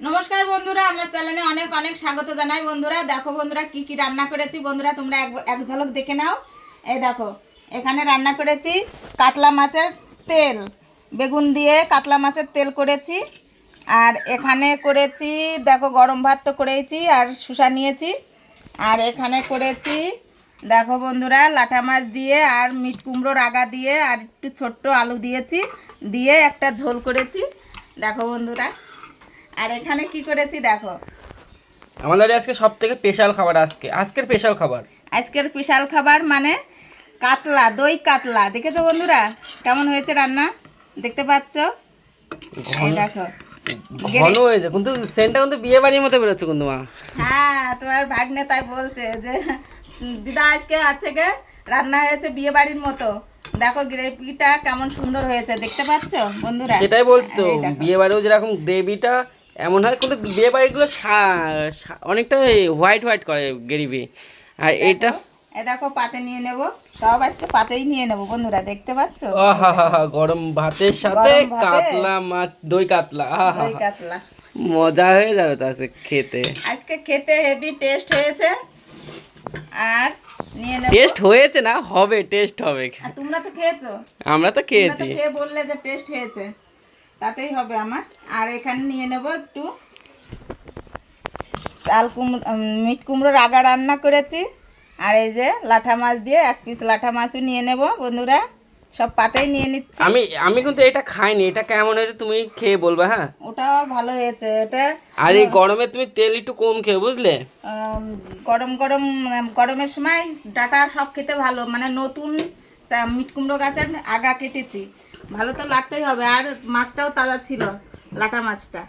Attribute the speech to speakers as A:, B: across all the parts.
A: নমস্কার বন্ধুরা, আমার চ্যানেলে অনেক অনেক স্বাগত জানাই বন্ধুরা। দেখো বন্ধুরা, কি কি রান্না করেছি? বন্ধুরা, তোমরা এক ঝলক দেখে নাও। এই দেখো, এখানে রান্না করেছি কাতলা মাছের তেল। বেগুন দিয়ে কাতলা মাছের তেল করেছি। আর এখানে করেছি, দেখো, গরম ভাত তো করেছি আর শুষা নিয়েছি। আর এখানে করেছি, দেখো বন্ধুরা লাটা মাছ দিয়ে আর মিট কুমড়োর আগা দিয়ে আর একটু ছোট্ট আলু দিয়েছি। দিয়ে একটা ঝোল করেছি। দেখো বন্ধুরা। আর এখানে কি করেছি দেখো।
B: আমাদের আজকে সব থেকে স্পেশাল খাবার আজকে। আজকের স্পেশাল খাবার।
A: আজকের বিশাল খাবার মানে কাতলা দই কাতলা। দেখেছ বন্ধুরা? কেমন হয়েছে রান্না? দেখতে পাচ্ছ? এই দেখো।
B: ঘন হয়েছে। কিন্তু সেন্টটা কিন্তু বিয়ে বাড়ির মতো বেরোচ্ছে কিন্তু মা।
A: হ্যাঁ তোমার ভাগ্নে তাই বলছে যে দিদা আজকে আছে গে রান্না হয়েছে বিয়ে বাড়ির মতো। দেখো গ্রেভিটা কেমন সুন্দর হয়েছে। দেখতে পাচ্ছ বন্ধুরা?
B: সেটাই বলছো বিয়ে বাড়িও যেরকম গ্রেভিটা এমন হয় কিন্তু বিয়ে বাড়িগুলো অনেকটা হোয়াইট হোয়াইট করে গ্রেভি আর এটা
A: দেখো পাতে নিয়ে নেব। সব আজকে পাতেই নিয়ে নেব বন্ধুরা দেখতে পাচ্ছ?
B: গরম ভাতের সাথে কাতলা মাছ দই কাতলা
A: দই কাতলা।
B: মজা হয়ে যাবে তো আজকে খেতে।
A: আজকে খেতে হেভি টেস্ট হয়েছে। আর নিয়ে নেব।
B: টেস্ট হয়েছে না হবে টেস্ট হবে।
A: তোমরা তো খেয়েছো।
B: আমরা তো
A: তো
B: খেয়েছি।
A: খেয়ে বললে যে টেস্ট হয়েছে। তাতেই হবে আমার। আর এখানে নিয়ে নেব একটু চাল কুমড়ো মিট কুমড়োর আগা রান্না করেছি। আর এই যে লাঠা মাছ দিয়ে এক পিস লাঠা মাছও নিয়ে নেব বন্ধুরা। সব পাতেই নিয়ে নিচ্ছি।
B: আমি আমি কিন্তু এটা খাইনি এটা কেমন হয়েছে তুমি খেয়ে বলবে হ্যাঁ?
A: ওটাও ভালো হয়েছে এটা
B: আর এই গরমে তুমি তেল একটু কম খেয়ে বুঝলে?
A: গরম গরম গরমের সময় ডাটা সব খেতে ভালো। মানে নতুন মিট কুমড়ো গাছের আগা কেটেছি। ভালো তো লাগতেই হবে আর মাছটাও তাজা ছিল লাটা মাছটা।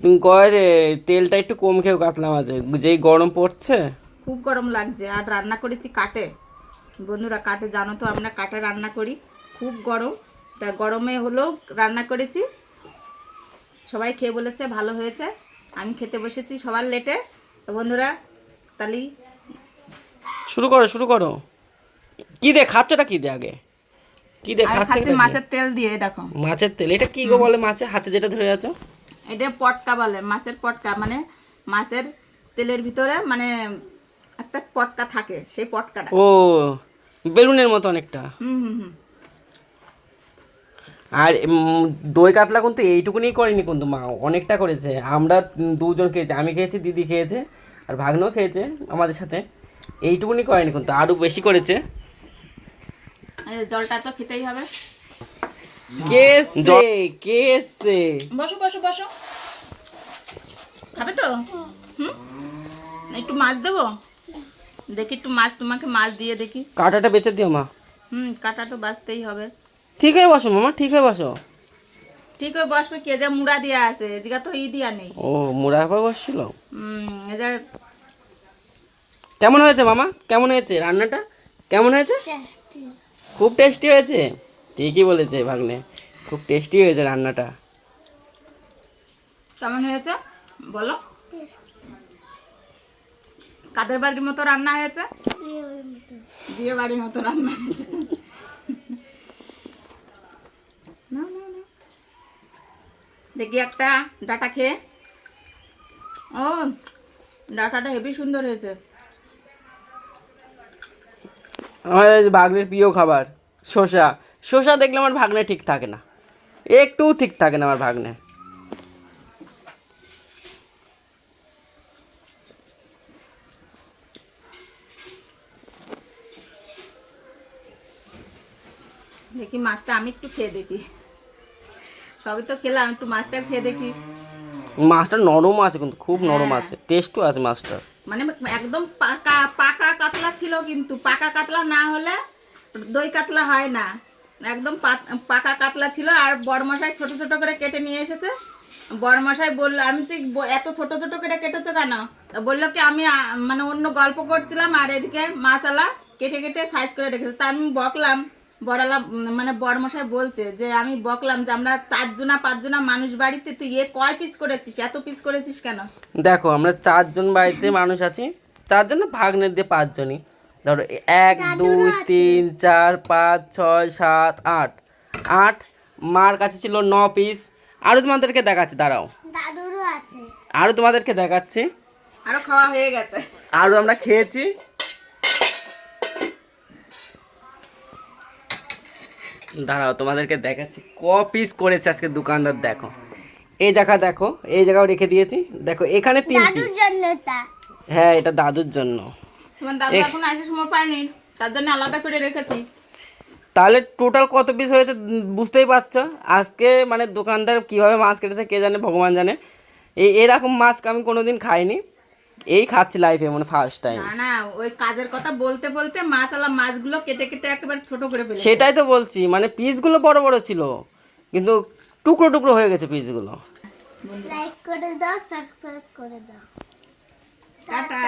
B: তুমি কয় যে তেলটা একটু কম খেয়ে কাতলা মাঝে যেই গরম পড়ছে?
A: খুব গরম লাগছে আর রান্না করেছি কাটে। বন্ধুরা কাটে জানো তো আমরা কাটে রান্না করি খুব গরম। তা গরমে হলেও রান্না করেছি। সবাই খেয়ে বলেছে ভালো হয়েছে। আমি খেতে বসেছি সবার লেটে। তো বন্ধুরা তাহলে
B: শুরু করো শুরু করো। কি দে খাচ্ছটা কি দে আগে? কি
A: মাছের তেল দিয়ে দেখো।
B: মাছের তেল এটা কি গো বলে মাছে? হাতে যেটা ধরে আছো?
A: এটা পটকা বলে মাছের পটকা মানে মাছের তেলের ভিতরে মানে একটা পটকা থাকে সেই পটকাটা।
B: ও বেলুনের মতো অনেকটা। আর দই কাতলা কিন্তু এইটুকুনি করেনি কিন্তু মা অনেকটা করেছে। আমরা দুজন খেয়েছি আমি খেয়েছি দিদি খেয়েছে আর ভাগ্নও খেয়েছে আমাদের সাথে। এইটুকুনি করেনি কিন্তু আরও বেশি করেছে।
A: জলটা তো খেতেই হবে।
B: কে এসছে কে এসছে
A: বসো বসো বসো। খাবে তো? হুম? একটু মাছ দেবো? দেখি একটু মাছ তোমাকে মাছ দিয়ে দেখি।
B: কাঁটাটা বেঁচে দিও মা।
A: হুম কাটা তো বাঁচতেই হবে।
B: ঠিক হয়ে বসো মামা ঠিক হয়ে বসো।
A: ঠিক হয়ে বসবে কে? যে মুড়া দিয়া আছে এদিকে তো ই দিয়া নেই।
B: ও মুড়া হাফা বসছিল?
A: হুম এদের
B: কেমন হয়েছে মামা? কেমন হয়েছে? রান্নাটা? কেমন হয়েছে? খুব টেস্টি হয়েছে। ঠিকই বলেছে ভাগ্নে। খুব টেস্টি হয়েছে রান্নাটা।
A: কেমন হয়েছে? বলো। কাদের বাড়ির মতো রান্না হয়েছে? বিয়ে বাড়ির মতো রান্না হয়েছে। দেখি একটা ডাটা খেয়ে। ও, ডাটাটা হেবি সুন্দর হয়েছে।
B: আমার এই ভাগ্নের প্রিয় খাবার শসা। শসা দেখলে আমার ভাগ্নে ঠিক থাকে না। একটুও ঠিক থাকে না আমার ভাগ্নে।
A: দেখি মাছটা আমি একটু খেয়ে দেখি। সবই তো খেলাম একটু মাছটা খেয়ে দেখি।
B: মাছটা নরম আছে কিন্তু খুব নরম আছে। টেস্টও আছে মাছটার।
A: মানে একদম পাকা পাকা কাতলা ছিল কিন্তু পাকা কাতলা না হলে দই কাতলা হয় না। একদম পাকা কাতলা ছিল আর বড়মশাই ছোট ছোট করে কেটে নিয়ে এসেছে। বড়মশাই বলল, আমি ব- এত ছোট ছোট করে কেটেছো কেন? বলল কি, আমি মানে অন্য গল্প করছিলাম আর এদিকে মাছালা কেটে কেটে সাইজ করে রেখেছে। তা আমি বকলাম। বড়ালা মানে বড়মশাই বলছে যে আমি বকলাম যে আমরা চারজনা পাঁচজনা মানুষ বাড়িতে তুই এ কয় পিস করেছিস? এত পিস করেছিস কেন?
B: দেখো আমরা চারজন বাড়িতে মানুষ আছি। চারজন না ভাগ্নের দিয়ে পাঁচজনই। ধরো এক দুই তিন চার পাঁচ ছয় সাত আট। আট মার কাছে ছিল ন পিস আরও তোমাদেরকে দেখাচ্ছে দাঁড়াও।
C: দাদুরও
B: আরও তোমাদেরকে দেখাচ্ছি।
A: আরও খাওয়া হয়ে গেছে।
B: আরও আমরা খেয়েছি। দাঁড়াও তোমাদেরকে দেখাচ্ছি। ক পিস করেছে আজকে দোকানদার দেখো। এই জায়গা দেখো এই জায়গাও রেখে দিয়েছি। দেখো এখানে তিন পিস
C: দাদুর জন্য এটা।
B: হ্যাঁ এটা দাদুর জন্য।
A: তোমার দাদু এখন আসার সময় পায়নি তার জন্য আলাদা করে রেখেছি।
B: তাহলে টোটাল কত পিস হয়েছে বুঝতেই পারছ? আজকে মানে দোকানদার কীভাবে মাছ কেটেছে কে জানে ভগবান জানে। এই এরকম মাছ আমি কোনোদিন খাইনি। এই খাচ্ছি লাইফে মানে ফার্স্ট টাইম
A: না না ওই কাজের কথা বলতে বলতে মাছালা মাছগুলো কেটে কেটে একেবারে ছোট করে ফেলে
B: সেটাই তো বলছি মানে পিসগুলো বড় বড় ছিল কিন্তু টুকরো টুকরো হয়ে গেছে পিসগুলো
C: লাইক করে দাও সাবস্ক্রাইব করে দাও।
A: টাটা।